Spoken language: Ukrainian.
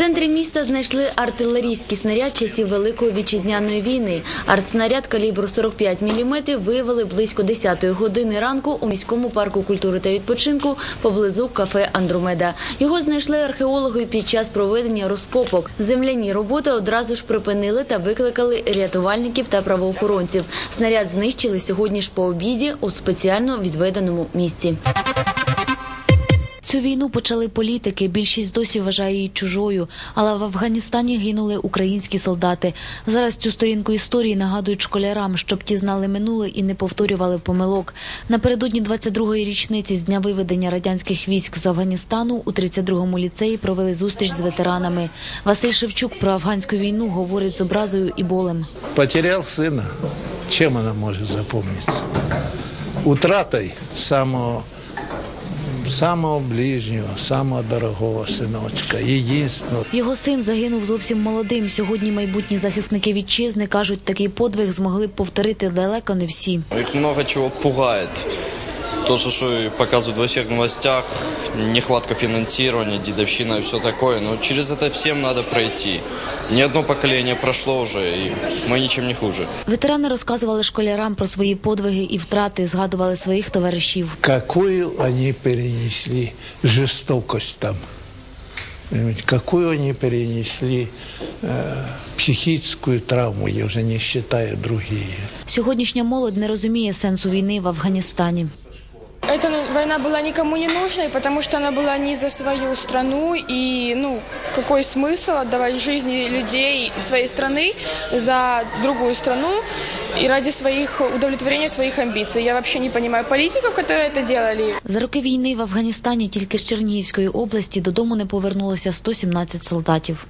центрі міста знайшли артилерійський снаряд часів Великої вітчизняної війни. Артснаряд калібру 45 мм виявили близько 10 години ранку у міському парку культури та відпочинку поблизу кафе Андромеда. Його знайшли археологи під час проведення розкопок. Земляні роботи одразу ж припинили та викликали рятувальників та правоохоронців. Снаряд знищили сьогодні ж по обіді у спеціально відведеному місці. Цю війну почали політики. Більшість досі вважає її чужою. Але в Афганістані гинули українські солдати. Зараз цю сторінку історії нагадують школярам, щоб ті знали минуле і не повторювали помилок. Напередодні 22-ї річниці з дня виведення радянських військ з Афганістану у 32-му ліцеї провели зустріч з ветеранами. Василь Шевчук про афганську війну говорить з образою і болем. Потерял сына. Чем она может запомниться? Утратой самого, самого ближнього, самого дорогого синочка. единственного. Його син загинув зовсім молодим. Сьогодні майбутні захисники вітчизни кажуть, такий подвиг змогли б повторити далеко не всі. Їх много чого пугает То, же, что и показывают во всех новостях, нехватка финансирования, дедовщина и все такое. Но через это всем надо пройти. Ни одно поколение прошло уже, и мы ничем не хуже. Ветерани розказували школярам про свої подвиги і втрати, згадували своїх товаришів. Какую они перенесли жестокость там. Понимаете, Какую они перенесли э, психическую травму, я уже не считаю другие. Сьогоднішня молодь не розуміє сенсу війни в Афганістані. Эта ну, война была никому не нужной, потому что она была не за свою страну. И, ну, какой смысл отдавать жизни людей своей страны за другую страну и ради своих удовлетворения своих амбиций. Я вообще не понимаю политиков, которые это делали. За роки війни в Афганістані тільки з Чернігівської області додому не повернулося 117 солдатів.